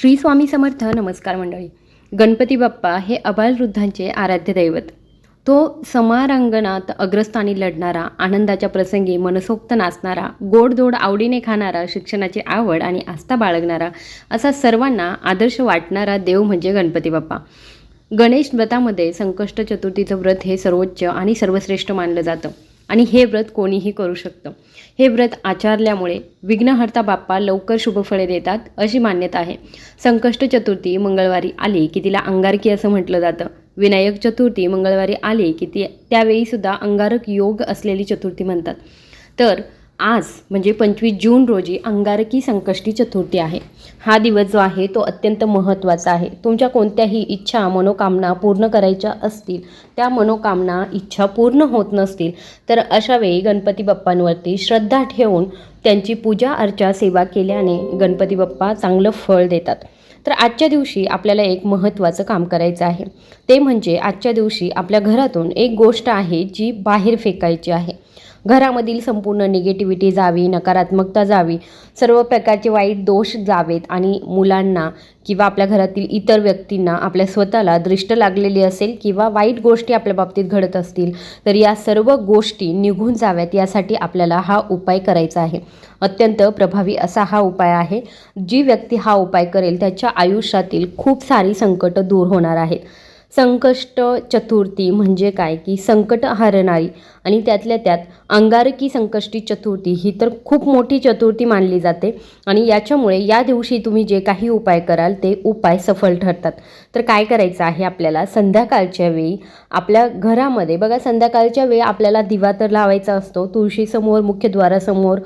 श्री स्वामी समर्थ नमस्कार मंडळी. गणपती बाप्पा हे अबालवृद्धांचे आराध्य दैवत. तो समारांगणात अग्रस्थानी लढणारा आनंदाच्या प्रसंगी मनसोक्त नाचणारा गोडधोड आवडीने खाणारा शिक्षणाची आवड आणि आस्था बाळगणारा असा सर्वांना आदर्श वाटणारा देव म्हणजे गणपती बाप्पा. गणेश व्रतामध्ये संकष्ट चतुर्थीचं व्रत हे सर्वोच्च आणि सर्वश्रेष्ठ मानलं जातं. आणि हे व्रत कोणीही करू शकतं. हे व्रत आचारल्यामुळे विघ्नहर्ता बाप्पा लवकर शुभफळे देतात अशी मान्यता आहे. संकष्ट चतुर्थी मंगळवारी आली की तिला अंगारकी असं म्हटलं जातं. विनायक चतुर्थी मंगळवारी आली की ती त्यावेळीसुद्धा अंगारक योग असलेली चतुर्थी म्हणतात. तर आज म्हणजे पंचवीस जून रोजी अंगारकी संकष्टी चतुर्थी आहे. हा दिवस जो आहे तो अत्यंत महत्त्वाचा आहे. तुमच्या कोणत्याही इच्छा मनोकामना पूर्ण करायच्या असतील त्या मनोकामना इच्छा पूर्ण होत नसतील तर अशावेळी गणपती बाप्पांवरती श्रद्धा ठेवून त्यांची पूजा अर्चा सेवा केल्याने गणपती बाप्पा चांगलं फळ देतात. तर आजच्या दिवशी आपल्याला एक महत्त्वाचं काम करायचं आहे. ते म्हणजे आजच्या दिवशी आपल्या घरातून एक गोष्ट आहे जी बाहेर फेकायची आहे. घरामधील संपूर्ण निगेटिव्हिटी जावी नकारात्मकता जावी सर्व प्रकारचे वाईट दोष जावेत आणि मुलांना किंवा आपल्या घरातील इतर व्यक्तींना आपल्या स्वतःला दृष्ट लागलेली असेल किंवा वाईट गोष्टी आपल्या बाबतीत घडत असतील तर या सर्व गोष्टी निघून जाव्यात यासाठी आपल्याला हा उपाय करायचा आहे. अत्यंत प्रभावी असा हा उपाय आहे. जी व्यक्ती हा उपाय करेल त्याच्या आयुष्यातील खूप सारी संकटं दूर होणार आहेत. संकष्ट चतुर्थी म्हणजे काय? की संकट हरणारी. आणि त्यातल्या त्यात अंगारकी संकष्टी चतुर्थी ही तर खूप मोठी चतुर्थी मानली जाते. आणि याच्यामुळे या दिवशी तुम्ही जे काही उपाय कराल ते उपाय सफल ठरतात. तर काय करायचं आहे आपल्याला? संध्याकाळच्या वेळी आपल्या घरामध्ये बघा संध्याकाळच्या वेळी आपल्याला दिवा तर लावायचा असतो तुळशीसमोर मुख्यद्वारासमोर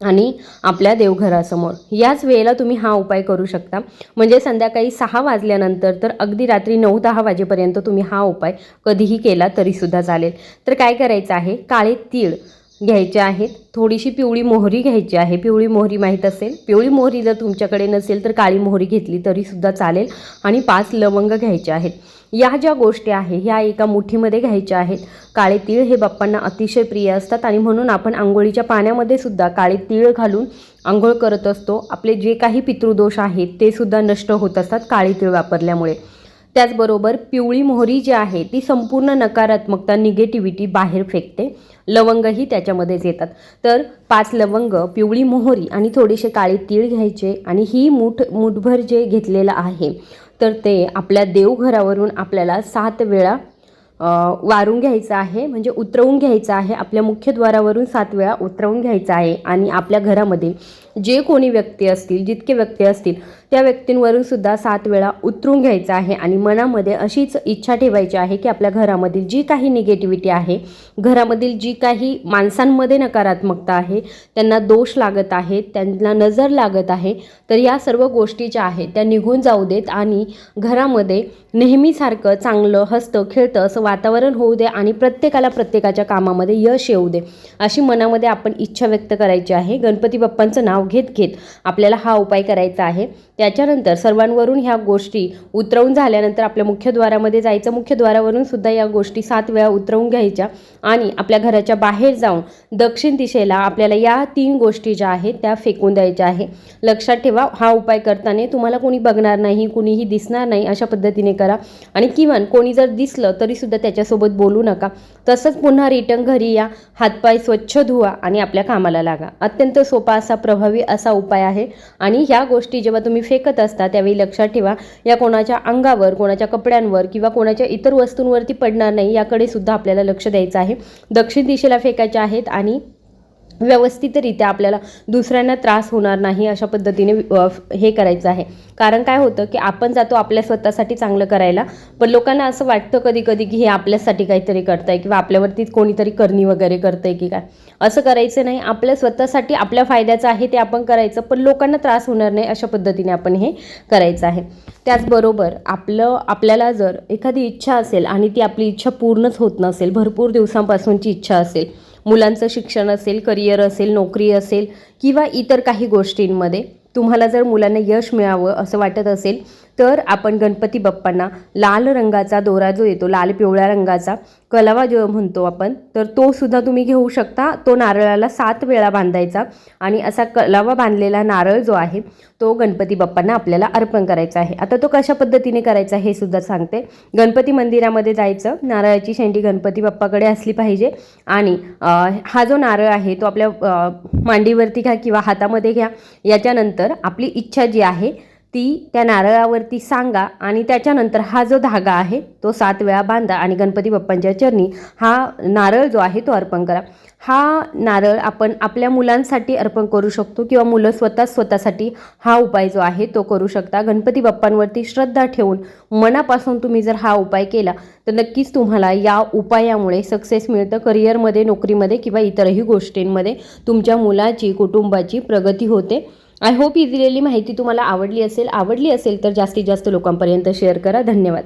आणि आपल्या देवघरासमोर. याच वेळेला तुम्ही हा उपाय करू शकता. म्हणजे संध्याकाळी सहा वाजल्यानंतर तर अगदी रात्री नऊ दहा वाजेपर्यंत तुम्ही हा उपाय कधीही केला तरीसुद्धा चालेल. तर काय करायचं आहे? काळे तीळ. घ्यायच्या आहेत. थोडीशी पिवळी मोहरी घ्यायची आहे. पिवळी मोहरी माहीत असेल? पिवळी मोहरी जर तुमच्याकडे नसेल तर काळी मोहरी घेतली तरीसुद्धा चालेल आणि पाच लवंग घ्यायचे आहेत. या ज्या गोष्टी आहे ह्या एका मुठीमध्ये घ्यायच्या आहेत. काळे तीळ हे बाप्पांना अतिशय प्रिय असतात आणि म्हणून आपण आंघोळीच्या पाण्यामध्ये सुद्धा काळे तीळ घालून आंघोळ करत असतो. आपले जे काही पितृदोष आहेत ते सुद्धा नष्ट होत असतात काळे तीळ वापरल्यामुळे. त्याचबरोबर पिवळी मोहरी जी आहे ती संपूर्ण नकारात्मकता निगेटिव्हिटी बाहेर फेकते. लवंगही त्याच्यामध्येच येतात. तर पाच लवंग पिवळी मोहरी आणि थोडेसे काळे तीळ घ्यायचे आणि ही मूठ मूठभर जे घेतलेलं आहे तर ते आपल्या देवघरावरून आपल्याला सात वेळा वारून घ्यायचं आहे. म्हणजे उतरवून घ्यायचं आहे. आपल्या मुख्यद्वारावरून सात वेळा उतरवून घ्यायचं आहे. आणि आपल्या घरामध्ये जे कोणी व्यक्ती असतील जितके व्यक्ती असतील त्या व्यक्तींवरून सुद्धा सात वेळा उतरून घ्यायचं आहे आणि मनामध्ये अशीच इच्छा ठेवायची आहे की आपल्या घरामधील जी काही निगेटिव्हिटी आहे घरामधील जी काही माणसांमध्ये नकारात्मकता आहे त्यांना दोष लागत आहे त्यांना नजर लागत आहे तर या सर्व गोष्टी ज्या आहेत त्या निघून जाऊ देत आणि घरामध्ये नेहमीसारखं चांगलं हसतं खेळतं असं वातावरण होऊ दे आणि प्रत्येकाला प्रत्येकाच्या कामामध्ये यश येऊ दे अशी मनामध्ये आपण इच्छा व्यक्त करायची आहे. गणपती बाप्पांचं नाव घेत घेत आपल्याला हा उपाय करायचा आहे. त्याच्यानंतर सर्वांवरून ह्या गोष्टी उतरवून झाल्यानंतर आपल्या मुख्यद्वारामध्ये जायचं. मुख्यद्वारावरून सुद्धा या गोष्टी सात वेळा उतरवून घ्यायच्या. आणि आपल्या घराच्या बाहेर जाऊन दक्षिण दिशेला आपल्याला या तीन गोष्टी ज्या आहेत त्या फेकून द्यायच्या आहे. लक्षात ठेवा हा उपाय करताना तुम्हाला कोणी बघणार नाही कुणीही दिसणार नाही अशा पद्धतीने करा. आणि किमान कोणी जर दिसलं तरीसुद्धा त्याच्यासोबत बोलू नका. तसंच पुन्हा रिटर्न घरी या. हातपाय स्वच्छ धुवा आणि आपल्या कामाला लागा. अत्यंत सोपा असा प्रभावी असा उपाय आहे. आणि ह्या गोष्टी जेव्हा तुम्ही फेकत असता त्यावेळी लक्षात ठेवा या कोणाच्या अंगावर कोणाच्या कपड्यांवर किंवा कोणाच्या इतर वस्तूंवरती पडणार नाही याकडे सुद्धा आपल्याला लक्ष द्यायचं आहे. दक्षिण दिशेला फेकायच्या आहेत आणि व्यवस्थितरित्या आपल्याला दुसऱ्यांना त्रास होणार नाही अशा पद्धतीने हे करायचं आहे. कारण काय होतं की आपण जातो आपल्या स्वतःसाठी चांगलं करायला पण लोकांना असं वाटतं कधी कधी की हे आपल्यासाठी काहीतरी करतं आहे किंवा आपल्यावरती कोणीतरी करणी वगैरे करतं आहे की काय. असं करायचं नाही. आपल्या स्वतःसाठी आपल्या फायद्याचं आहे ते आपण करायचं पण लोकांना त्रास होणार नाही अशा पद्धतीने आपण हे करायचं आहे. त्याचबरोबर आपलं आपल्याला जर एखादी इच्छा असेल आणि ती आपली इच्छा पूर्णच होत नसेल भरपूर दिवसांपासूनची इच्छा असेल मुलांचं शिक्षण असेल करिअर असेल नोकरी असेल किंवा इतर काही गोष्टींमध्ये तुम्हाला जर मुलांना यश मिळावं असं वाटत असेल तर आपण गणपती बाप्पांना लाल रंगाचा दोरा जो येतो लाल पिवळ्या रंगाचा कलावा जो म्हणतो आपण तर तो सुद्धा तुम्ही घेऊ शकता. तो नारळाला सात वेळा बांधायचा आणि असा कलावा बांधलेला नारळ जो आहे तो गणपती बाप्पांना आपल्याला अर्पण करायचा आहे. आता तो कशा पद्धतीने करायचा हे सुद्धा सांगते. गणपती मंदिरामध्ये जायचं नारळाची शेंडी गणपती बाप्पाकडे असली पाहिजे आणि हा जो नारळ आहे तो आपल्या मांडीवरती घ्या किंवा हातामध्ये घ्या. याच्यानंतर आपली इच्छा जी आहे ती त्या नारळावरती सांगा आणि त्याच्यानंतर हा जो धागा आहे तो सात वेळा बांधा आणि गणपती बाप्पांच्या चरणी हा नारळ जो आहे तो अर्पण करा. हा नारळ आपण आपल्या मुलांसाठी अर्पण करू शकतो किंवा मुलं स्वतः स्वतःसाठी हा उपाय जो आहे तो करू शकता. गणपती बाप्पांवरती श्रद्धा ठेवून मनापासून तुम्ही जर हा उपाय केला तर नक्कीच तुम्हाला या उपायामुळे सक्सेस मिळतं. करिअरमध्ये नोकरीमध्ये किंवा इतरही गोष्टींमध्ये तुमच्या मुलाची कुटुंबाची प्रगती होते. आय होप ही दिलेली माहिती तुम्हाला आवडली असेल. आवडली असेल तर जास्तीत जास्त लोकांपर्यंत शेअर करा. धन्यवाद.